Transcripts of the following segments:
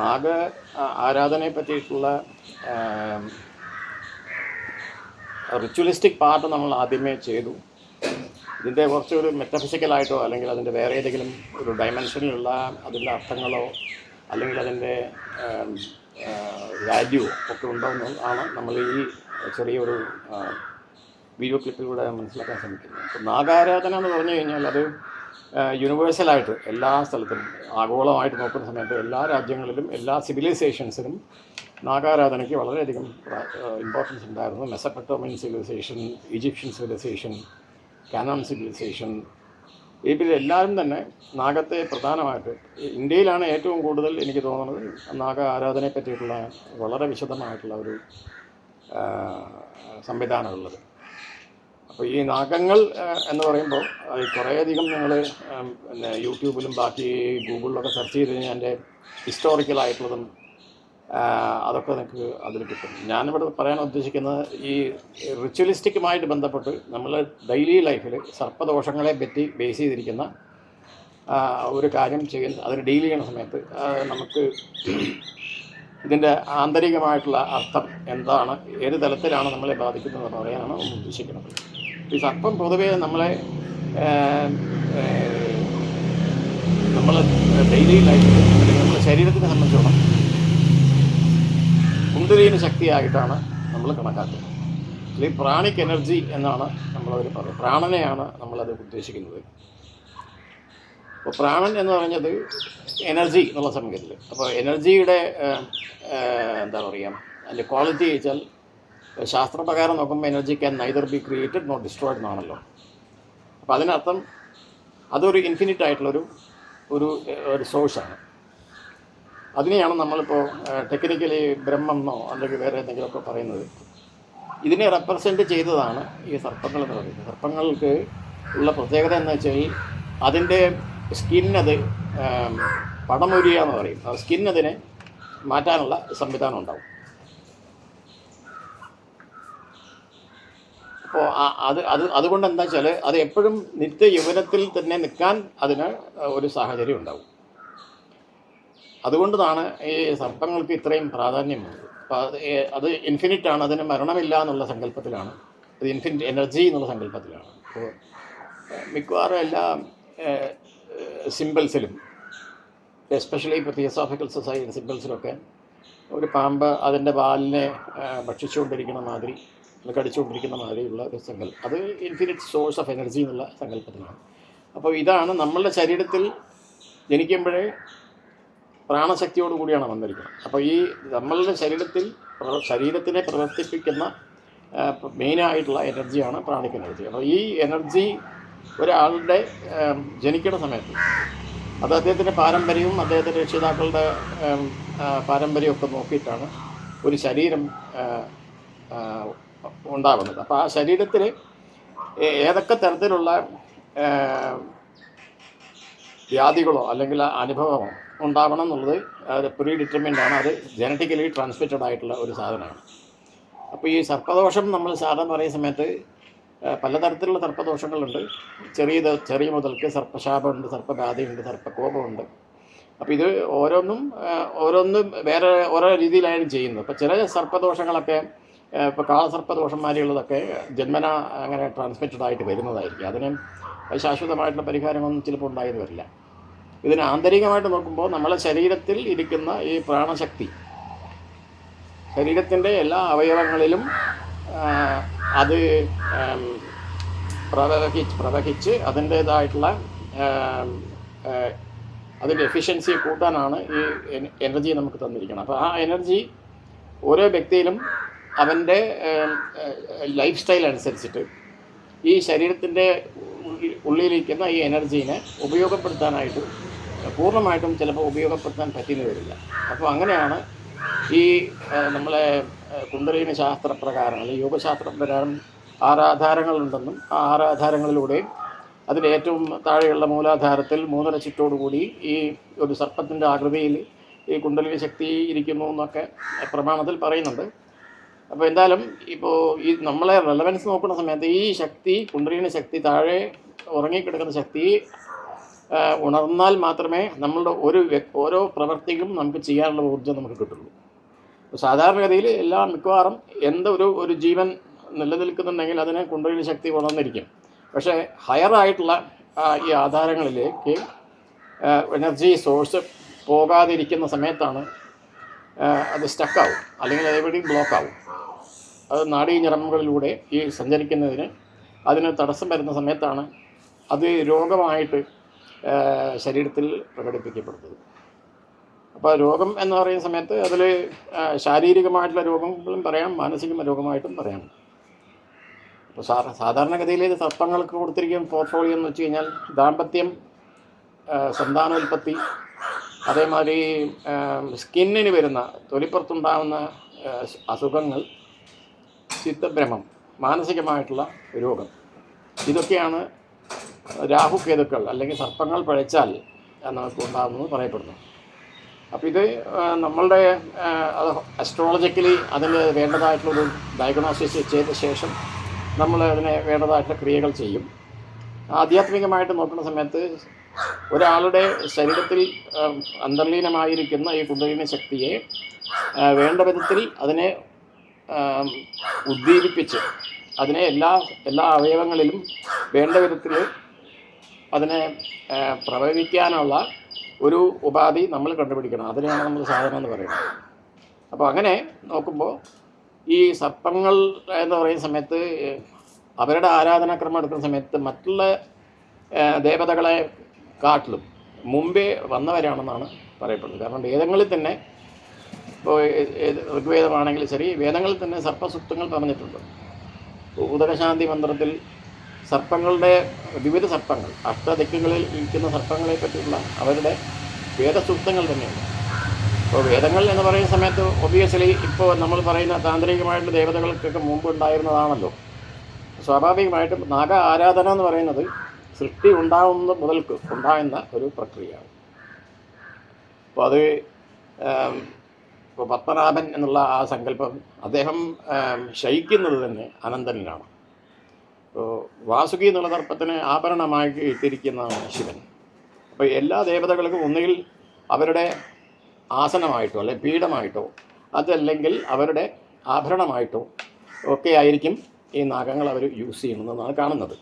നാഗ ആരാധനയെ പറ്റിയിട്ടുള്ള ritualistic part നമ്മൾ ആദ്യമേ ചെയ്തു. ഇതിന്റെ കുറച്ചൊരു മെറ്റഫിസിക്കലായിട്ടോ അല്ലെങ്കിൽ അതിന്റെ വേറെ ഏതെങ്കിലും ഒരു ഡയമെൻഷനിലുള്ള അതിന്റെ അർത്ഥങ്ങളോ അല്ലെങ്കിൽ അതിന്റെ വാല്യൂ ഒക്കെ ഉണ്ടോ എന്ന് ആണ് നമ്മൾ ഈ ചെറിയൊരു വീഡിയോ ക്ലിപ്പിലൂടെ മനസ്സിലാക്കാൻ ശ്രമിക്കുന്നത് അപ്പോൾ നാഗാരാധന എന്ന് പറഞ്ഞു കഴിഞ്ഞാൽ അത് യൂണിവേഴ്സലായിട്ട് എല്ലാ സ്ഥലത്തും ആഗോളമായിട്ട് നോക്കുന്ന സമയത്ത് എല്ലാ രാജ്യങ്ങളിലും എല്ലാ സിവിലൈസേഷൻസിനും നാഗാരാധനയ്ക്ക് വളരെയധികം ഇമ്പോർട്ടൻസ് ഉണ്ടായിരുന്നു. Mesopotamian civilisation Egyptian civilisation Canaan civilisation ഇതിലെല്ലാവരും തന്നെ നാഗത്തെ പ്രധാനമായിട്ട് ഇന്ത്യയിലാണ് ഏറ്റവും കൂടുതൽ എനിക്ക് തോന്നുന്നത് നാഗ ആരാധനയെ പറ്റിയിട്ടുള്ള വളരെ വിശദമായിട്ടുള്ള ഒരു സംവിധാനമുള്ളത്. അപ്പോൾ ഈ നാഗങ്ങൾ എന്ന് പറയുമ്പോൾ കുറേയധികം നിങ്ങൾ പിന്നെ യൂട്യൂബിലും ബാക്കി ഗൂഗിളിലൊക്കെ സെർച്ച് ചെയ്ത് കഴിഞ്ഞാൽ എന്റെ ഹിസ്റ്റോറിക്കലായിട്ടുള്ളതും അതൊക്കെ നിങ്ങൾക്ക് അതിൽ കിട്ടും. ഞാനിവിടെ പറയാൻ ഉദ്ദേശിക്കുന്നത് ഈ റിച്വലിസ്റ്റിക്കുമായിട്ട് ബന്ധപ്പെട്ട് നമ്മൾ ഡെയിലി ലൈഫിൽ സർപ്പദോഷങ്ങളെ പറ്റി ബേസ് ചെയ്തിരിക്കുന്ന ഒരു കാര്യം ചെയ്യുന്ന അതിന് ഡീൽ ചെയ്യുന്ന സമയത്ത് നമുക്ക് ഇതിന്റെ ആന്തരികമായിട്ടുള്ള അർത്ഥം എന്താണ് ഏത് തലത്തിലാണ് നമ്മളെ ബാധിക്കുന്നതെന്ന് പറയാനാണ് ഉദ്ദേശിക്കുന്നത്. ഈ സർപ്പം പൊതുവേ നമ്മളെ നമ്മൾ ഡെയിലി ലൈഫിൽ നമ്മുടെ ശരീരത്തിനെ സംബന്ധിച്ചോളം കുന്തരീന ശക്തിയായിട്ടാണ് നമ്മൾ കണക്കാക്കുന്നത്. അല്ലെങ്കിൽ പ്രാണിക് എനർജി എന്നാണ് നമ്മളവർ പറയുന്നത്. പ്രാണനെയാണ് നമ്മളത് ഉദ്ദേശിക്കുന്നത്. അപ്പോൾ പ്രാണൻ എന്ന് പറഞ്ഞത് എനർജി എന്നുള്ള സംഗതിയിൽ അപ്പോൾ എനർജിയുടെ എന്താ പറയുക അതിന്റെ ക്വാളിറ്റി വെച്ചാൽ ശാസ്ത്രപ്രകാരം നോക്കുമ്പോൾ energy can neither be created not destroyed എന്നാണല്ലോ. അപ്പോൾ അതിനർത്ഥം അതൊരു ഇൻഫിനിറ്റ് ആയിട്ടുള്ളൊരു ഒരു ഒരു സോഴ്സാണ് അതിനെയാണ് നമ്മളിപ്പോൾ ടെക്നിക്കലി ബ്രഹ്മം എന്നോ അല്ലെങ്കിൽ വേറെ എന്തെങ്കിലുമൊക്കെ പറയുന്നത്. ഇതിനെ റെപ്രസെന്റ് ചെയ്തതാണ് ഈ സർപ്പങ്ങൾ എന്ന് പറയുന്നത്. സർപ്പങ്ങൾക്ക് ഉള്ള പ്രത്യേകത എന്ന് വെച്ചാൽ അതിന്റെ സ്കിന്നത് പടമൊരിയ എന്ന് പറയും. സ്കിന്നതിനെ മാറ്റാനുള്ള സംവിധാനം ഉണ്ടാവും. അപ്പോൾ അത് അത് അതുകൊണ്ട് എന്താ വെച്ചാൽ അത് എപ്പോഴും നിത്യ യൗവനത്തിൽ തന്നെ നിൽക്കാൻ അതിന് ഒരു സാഹചര്യം ഉണ്ടാവും. അതുകൊണ്ടാണ് ഈ സർപ്പങ്ങൾക്ക് ഇത്രയും പ്രാധാന്യം വന്നത് അപ്പോൾ അത് അത് ഇൻഫിനിറ്റ് ആണ് അതിന് മരണമില്ല എന്നുള്ള സങ്കല്പത്തിലാണ്. അത് ഇൻഫിനിറ്റ് എനർജി എന്നുള്ള സങ്കല്പത്തിലാണ്. അപ്പോൾ മിക്കവാറും എല്ലാ സിമ്പിൾസിലും എസ്പെഷ്യലി ഇപ്പോൾ തിയോസോഫിക്കൽ സൊസൈറ്റി സിമ്പിൾസിലൊക്കെ ഒരു പാമ്പ് അതിന്റെ വാലിനെ ഭക്ഷിച്ചുകൊണ്ടിരിക്കുന്ന മാതിരി കടിച്ചുകൊണ്ടിരിക്കുന്ന മാതിരിയുള്ള ഒരു സങ്കല്പം. അത് ഇൻഫിനിറ്റ് സോഴ്സ് ഓഫ് എനർജി എന്നുള്ള സങ്കല്പത്തിലാണ്. അപ്പോൾ ഇതാണ് നമ്മളുടെ ശരീരത്തിൽ ജനിക്കുമ്പോഴേ പ്രാണശക്തിയോട് കൂടിയാണ് വന്നിരിക്കുന്നത്. അപ്പോൾ ഈ നമ്മളുടെ ശരീരത്തിൽ ശരീരത്തിനെ പ്രവർത്തിപ്പിക്കുന്ന മെയിനായിട്ടുള്ള എനർജിയാണ് പ്രാണിക് എനർജി അപ്പോൾ ഈ എനർജി ഒരാളുടെ ജനിക്കുന്ന സമയത്ത് അത് അദ്ദേഹത്തിന്റെ പാരമ്പര്യവും അദ്ദേഹത്തിന്റെ രക്ഷിതാക്കളുടെ പാരമ്പര്യമൊക്കെ നോക്കിയിട്ടാണ് ഒരു ശരീരം ഉണ്ടാകുന്നത്. അപ്പോൾ ആ ശരീരത്തിൽ ഏതൊക്കെ തരത്തിലുള്ള വ്യാധികളോ അല്ലെങ്കിൽ അനുഭവമോ ഉണ്ടാവണം എന്നുള്ളത് അത് പ്രീ ഡിറ്റർമിൻഡ് ആണ്. അത് ജനറ്റിക്കലി ട്രാൻസ്മിറ്റഡ് ആയിട്ടുള്ള ഒരു സാധനമാണ്. അപ്പോൾ ഈ സർപ്പദോഷം നമ്മൾ സാധാരണ പറയുന്ന സമയത്ത് പലതരത്തിലുള്ള സർപ്പദോഷങ്ങളുണ്ട്. ചെറിയ ചെറിയ മുതൽക്ക് സർപ്പശാപമുണ്ട് സർപ്പബാധയുണ്ട് സർപ്പകോപമുണ്ട്. അപ്പോൾ ഇത് ഓരോന്നും ഓരോന്നും വേറെ ഓരോ രീതിയിലായാലും ചെയ്യുന്നത് അപ്പോൾ ചില സർപ്പദോഷങ്ങളൊക്കെ ഇപ്പോൾ കാളസർപ്പദോഷന്മാരുള്ളതൊക്കെ ജന്മന അങ്ങനെ ട്രാൻസ്മിറ്റഡ് ആയിട്ട് വരുന്നതായിരിക്കും. അതിന് ശാശ്വതമായിട്ടുള്ള പരിഹാരമൊന്നും ചിലപ്പോൾ ഉണ്ടായെന്ന് വരില്ല. ഇതിന് ആന്തരികമായിട്ട് നോക്കുമ്പോൾ നമ്മളെ ശരീരത്തിൽ ഇരിക്കുന്ന ഈ പ്രാണശക്തി ശരീരത്തിന്റെ എല്ലാ അവയവങ്ങളിലും അത് പ്രവഹിച്ച് പ്രവഹിച്ച് അതിന്റേതായിട്ടുള്ള അതിന്റെ എഫിഷ്യൻസി കൂട്ടാനാണ് ഈ എനർജി നമുക്ക് തന്നിരിക്കുന്നത്. അപ്പോൾ ആ എനർജി ഓരോ വ്യക്തിയിലും അവന്റെ ലൈഫ് സ്റ്റൈൽ അനുസരിച്ചിട്ട് ഈ ശരീരത്തിന്റെ ഉള്ളിലിരിക്കുന്ന ഈ എനർജീനെ ഉപയോഗപ്പെടുത്താനായിട്ട് പൂർണമായിട്ടും ചിലപ്പോൾ ഉപയോഗപ്പെടുത്താൻ പറ്റിയെന്ന് വരില്ല. അപ്പോൾ അങ്ങനെയാണ് ഈ നമ്മളെ കുണ്ടലിനി ശാസ്ത്രപ്രകാരം അല്ലെങ്കിൽ യോഗശാസ്ത്രപ്രകാരം ആറാധാരങ്ങളുണ്ടെന്നും ആ ആറാധാരങ്ങളിലൂടെ അതിന്റെ ഏറ്റവും താഴെയുള്ള മൂലാധാരത്തിൽ മൂന്നര ചുറ്റോടുകൂടി ഈ ഒരു സർപ്പത്തിന്റെ ആകൃതിയിൽ ഈ കുണ്ടലിനി ശക്തി ഇരിക്കുന്നു എന്നൊക്കെ പ്രമാണത്തിൽ പറയുന്നുണ്ട്. അപ്പോൾ എന്തായാലും ഇപ്പോൾ ഈ നമ്മളെ റെലവൻസ് നോക്കുന്ന സമയത്ത് ഈ ശക്തി കുണ്ടലിനി ശക്തി താഴെ ഉറങ്ങിക്കിടക്കുന്ന ശക്തി ഉണർന്നാൽ മാത്രമേ നമ്മളുടെ ഒരു ഓരോ പ്രവർത്തിക്കും നമുക്ക് ചെയ്യാനുള്ള ഊർജം നമുക്ക് കിട്ടുള്ളൂ. സാധാരണഗതിയിൽ എല്ലാ മിക്കവാറും എന്തൊരു ഒരു ജീവൻ നിലനിൽക്കുന്നുണ്ടെങ്കിൽ അതിന് കുണ്ടലിനി ശക്തി ഉണർന്നിരിക്കും. പക്ഷേ ഹയർ ആയിട്ടുള്ള ഈ ആധാരങ്ങളിലേക്ക് എനർജി സോഴ്സ് പോകാതിരിക്കുന്ന സമയത്താണ് അത് സ്റ്റക്കാവും അല്ലെങ്കിൽ അതെവിടെയും ബ്ലോക്ക് ആവും. അത് നാഡീ ഞരമ്പുകളിലൂടെ ഈ സഞ്ചരിക്കുന്നതിന് അതിന് തടസ്സം വരുന്ന സമയത്താണ് അത് രോഗമായിട്ട് ശരീരത്തിൽ പ്രകടിപ്പിക്കപ്പെടുന്നത്. അപ്പോൾ രോഗം എന്ന് പറയുന്ന സമയത്ത് അതിൽ ശാരീരികമായിട്ടുള്ള രോഗങ്ങളും പറയാം മാനസിക രോഗമായിട്ടും പറയാം. അപ്പോൾ സാ സാധാരണഗതിയിൽ ഇത് സർപ്പങ്ങൾക്ക് കൊടുത്തിരിക്കുന്ന പോർട്ട്ഫോളിയോ എന്ന് വെച്ച് കഴിഞ്ഞാൽ ദാമ്പത്യം ആ, സന്താനോൽപത്തി അതേമാതിരി സ്കിന്നിന് വരുന്ന തൊലിപ്പുറത്തുണ്ടാകുന്ന അസുഖങ്ങൾ ചിത്തഭ്രമം മാനസികമായിട്ടുള്ള രോഗം. ഇതൊക്കെയാണ് രാഹുകേതുക്കൾ അല്ലെങ്കിൽ സർപ്പങ്ങൾ പഴച്ചാൽ നമുക്ക് ഉണ്ടാകുന്നത് പറയപ്പെടുന്നു. അപ്പോൾ ഇത് നമ്മളുടെ അസ്ട്രോളജിക്കലി അതിന് വേണ്ടതായിട്ടുള്ളൊരു ഡയഗ്നോസിസ് ചെയ്ത ശേഷം നമ്മൾ അതിനെ വേണ്ടതായിട്ടുള്ള ക്രിയകൾ ചെയ്യും. ആധ്യാത്മികമായിട്ട് നോക്കുന്ന സമയത്ത് ഒരാളുടെ ശരീരത്തിൽ അന്തർലീനമായിരിക്കുന്ന ഈ കുണ്ടലിനി ശക്തിയെ വേണ്ട വിധത്തിൽ അതിനെ ഉദ്ദീപിപ്പിച്ച് അതിനെ എല്ലാ എല്ലാ അവയവങ്ങളിലും വേണ്ട വിധത്തിൽ അതിനെ പ്രവഹിക്കാനുള്ള ഒരു ഉപാധി നമ്മൾ കണ്ടുപിടിക്കണം. അതിനെയാണ് നമ്മൾ സാധനം എന്ന് പറയുന്നത്. അപ്പോൾ അങ്ങനെ നോക്കുമ്പോൾ ഈ സർപ്പങ്ങൾ എന്ന് പറയുന്ന സമയത്ത് അവരുടെ ആരാധനാക്രമം എടുക്കുന്ന സമയത്ത് മറ്റുള്ള ദേവതകളെ കാട്ടിലും മുമ്പേ വന്നവരാണെന്നാണ് പറയപ്പെടുന്നത്. കാരണം വേദങ്ങളിൽ തന്നെ ഇപ്പോൾ ഋഗ്വേദമാണെങ്കിലും ശരി വേദങ്ങളിൽ തന്നെ സർപ്പസൂക്തങ്ങൾ പറഞ്ഞിട്ടുണ്ട്. ഉദകശാന്തി മന്ത്രത്തിൽ സർപ്പങ്ങളുടെ വിവിധ സർപ്പങ്ങൾ അഷ്ടദിക്കുകളിൽ ഇരിക്കുന്ന സർപ്പങ്ങളെ പറ്റിയുള്ള അവരുടെ വേദസൂക്തങ്ങൾ തന്നെയുണ്ട് ഇപ്പോൾ വേദങ്ങൾ എന്ന് പറയുന്ന സമയത്ത് ഒബിയസ്ലി ഇപ്പോൾ നമ്മൾ പറയുന്ന താന്ത്രികമായിട്ടുള്ള ദേവതകൾക്കൊക്കെ മുമ്പ് ഉണ്ടായിരുന്നതാണല്ലോ സ്വാഭാവികമായിട്ടും നാഗ ആരാധന എന്ന് പറയുന്നത് സൃഷ്ടി ഉണ്ടാകുന്നത് മുതൽക്ക് ഉണ്ടാകുന്ന ഒരു പ്രക്രിയയാണ്. അപ്പോൾ അത് ഇപ്പോൾ പത്മനാഭൻ എന്നുള്ള ആ സങ്കല്പം അദ്ദേഹം ശയിക്കുന്നത് തന്നെ അനന്തനിലാണ്. ഇപ്പോൾ വാസുകി എന്നുള്ള തർപ്പത്തിന് ആഭരണമാക്കി ഇട്ടിരിക്കുന്നതാണ് ശിവൻ. അപ്പോൾ എല്ലാ ദേവതകൾക്കും ഒന്നുകിൽ അവരുടെ ആസനമായിട്ടോ അല്ലെ പീഠമായിട്ടോ അതല്ലെങ്കിൽ അവരുടെ ആഭരണമായിട്ടോ ഒക്കെ ആയിരിക്കും ഈ നാഗങ്ങൾ അവർ യൂസ് ചെയ്യുന്നതെന്നാണ് കാണുന്നത്.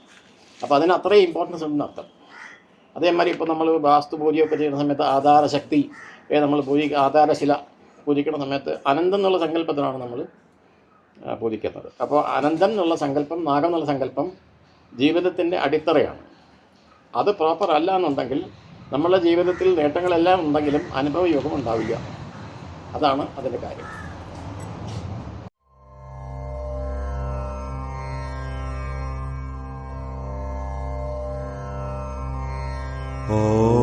അപ്പോൾ അതിന് അത്രയും ഇമ്പോർട്ടൻസ് ഉണ്ടെന്ന് അർത്ഥം അതേമാതിരി ഇപ്പോൾ നമ്മൾ വാസ്തു പൂജയൊക്കെ ചെയ്യുന്ന സമയത്ത് ആധാരശക്തി നമ്മൾ പൂജ ആധാരശില പൂജിക്കുന്ന സമയത്ത് അനന്തം എന്നുള്ള സങ്കല്പത്തിലാണ് നമ്മൾ പൂജിക്കുന്നത്. അപ്പോൾ അനന്തം എന്നുള്ള സങ്കല്പം നാഗം എന്നുള്ള സങ്കല്പം ജീവിതത്തിന്റെ അടിത്തറയാണ്. അത് പ്രോപ്പർ അല്ല എന്നുണ്ടെങ്കിൽ നമ്മളുടെ ജീവിതത്തിൽ നേട്ടങ്ങളെല്ലാം ഉണ്ടെങ്കിലും അനുഭവയോഗം ഉണ്ടാവില്ല. അതാണ് അതിന്റെ കാര്യം. Oh.